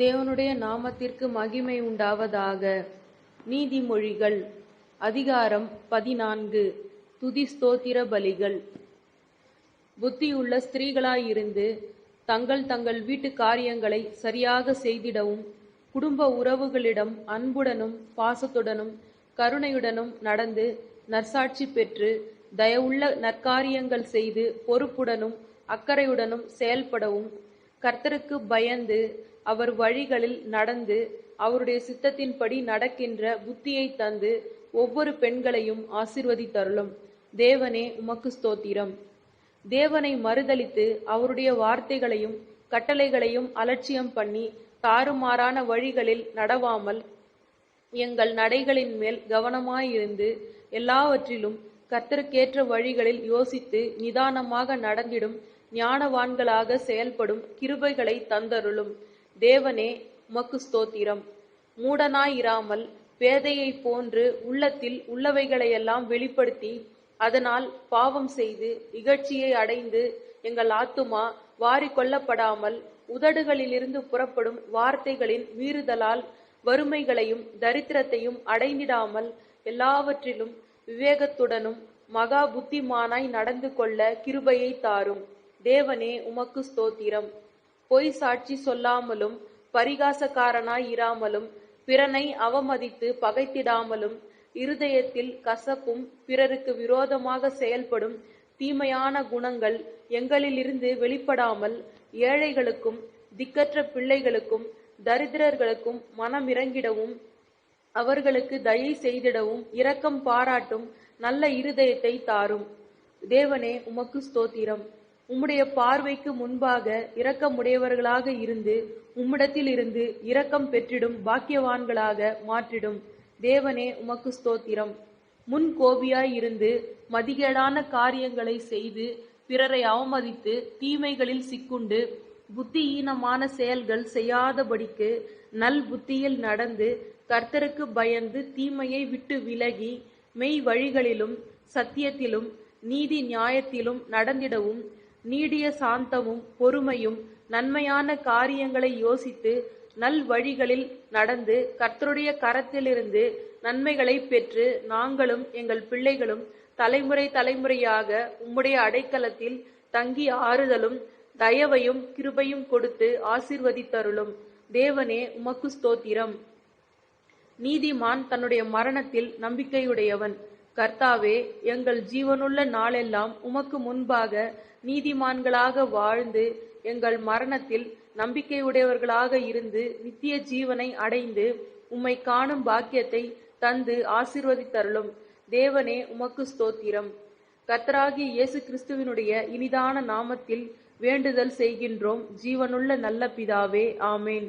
தேவனுடைய நாமத்திற்கு மகிமை உண்டாவதாக. நீதிமொழிகள் அதிகாரம் பதினான்கு துதி ஸ்தோத்திர பலிகள். புத்தியுள்ள ஸ்திரீகளாயிருந்து தங்கள் தங்கள் வீட்டு காரியங்களை சரியாக செய்திடவும் குடும்ப உறவுகளிடம் அன்புடனும் பாசத்துடனும் கருணையுடனும் நடந்து நற்சாட்சி பெற்று தயவுள்ள நற்காரியங்கள் செய்து பொறுப்புடனும் அக்கறையுடனும் செயல்படவும் கர்த்தருக்கு பயந்து அவர் வழிகளில் நடந்து அவருடைய சித்தத்தின்படி நடக்கின்ற புத்தியை தந்து ஒவ்வொரு பெண்களையும் ஆசிர்வதித்தருளும். தேவனே உமக்கு ஸ்தோத்திரம். தேவனை மறுதளித்து அவருடைய வார்த்தைகளையும் கட்டளைகளையும் அலட்சியம் பண்ணி தாறுமாறான வழிகளில் நடவாமல் எங்கள் நடைகளின் மேல் கவனமாயிருந்து எல்லாவற்றிலும் கர்த்தருக்கேற்ற வழிகளில் யோசித்து நிதானமாக நடந்திடும் ஞானவான்களாக செயல்படும் கிருபைகளை தந்தருளும். தேவனே உமக்கு ஸ்தோத்திரம். மூடனாயிராமல் பேதையைப் போன்று உள்ளத்தில் உள்ளவைகளையெல்லாம் வெளிப்படுத்தி அதனால் பாவம் செய்து இகழ்ச்சியை அடைந்து எங்கள் ஆத்துமா வாரிக்கொள்ளப்படாமல் உதடுகளிலிருந்து புறப்படும் வார்த்தைகளின் மீறுதலால் வறுமைகளையும் தரித்திரத்தையும் அடைந்திடாமல் எல்லாவற்றிலும் விவேகத்துடனும் மகா புத்திமானாய் நடந்து கொள்ள கிருபையை தாரும். தேவனே உமக்கு ஸ்தோத்திரம். பொய் சாட்சி சொல்லாமலும் பரிகாசக்காரனாய் இராமலும் பிறனை அவமதித்து பகைத்திடாமலும் இருதயத்தில் கசப்பும் பிறருக்கு விரோதமாக செயல்படும் தீமையான குணங்கள் எங்களிலிருந்து வெளிப்படாமல் ஏழைகளுக்கும் திக்கற்ற பிள்ளைகளுக்கும் தரித்திரர்களுக்கும் மனமிறங்கிடவும் அவர்களுக்கு தயை செய்திடவும் இரக்கம் பாராட்டும் நல்ல இருதயத்தை தாரும். தேவனே உமக்கு ஸ்தோத்திரம். உம்முடைய பார்வைக்கு முன்பாக இரக்கமுடையவர்களாக இருந்து உம்மிடத்தில் இருந்து இரக்கம் பெற்றிடும் பாக்கியவான்களாக மாற்றிடும். தேவனே உமக்கு ஸ்தோத்திரம். முன் கோபியாய் இருந்து மதிகேடான காரியங்களை செய்து பிறரை அவமதித்து தீமைகளில் சிக்குண்டு புத்தியீனமான செயல்கள் செய்யாதபடிக்கு நல் புத்தியில் நடந்து கர்த்தருக்கு பயந்து தீமையை விட்டு விலகி மெய் வழிகளிலும் சத்தியத்திலும் நீதி நியாயத்திலும் நடந்திடவும் நீடிய சாந்தமும் பொறுமையும் நன்மையான காரியங்களை யோசித்து நல் வழிகளில் நடந்து கர்த்தருடைய கரத்திலிருந்து நன்மைகளை பெற்று நாங்களும் எங்கள் பிள்ளைகளும் தலைமுறை தலைமுறையாக உம்முடைய அடைக்கலத்தில் தங்கி ஆறுதலும் தயவையும் கிருபையும் கொடுத்து ஆசிர்வதித்தருளும். தேவனே உமக்கு ஸ்தோத்திரம். நீதிமான் தன்னுடைய மரணத்தில் நம்பிக்கையுடையவன். கர்த்தாவே எங்கள் ஜீவனுள்ள நாளெல்லாம் உமக்கு முன்பாக நீதிமான்களாக வாழ்ந்து எங்கள் மரணத்தில் நம்பிக்கையுடையவர்களாக இருந்து நித்திய ஜீவனை அடைந்து உம்மை காணும் பாக்கியத்தை தந்து ஆசிர்வதித்தருளும். தேவனே உமக்கு ஸ்தோத்திரம். கர்த்தராகிய இயேசு கிறிஸ்துவினுடைய இனிதான நாமத்தில் வேண்டுதல் செய்கின்றோம். ஜீவனுள்ள நல்ல பிதாவே ஆமேன்.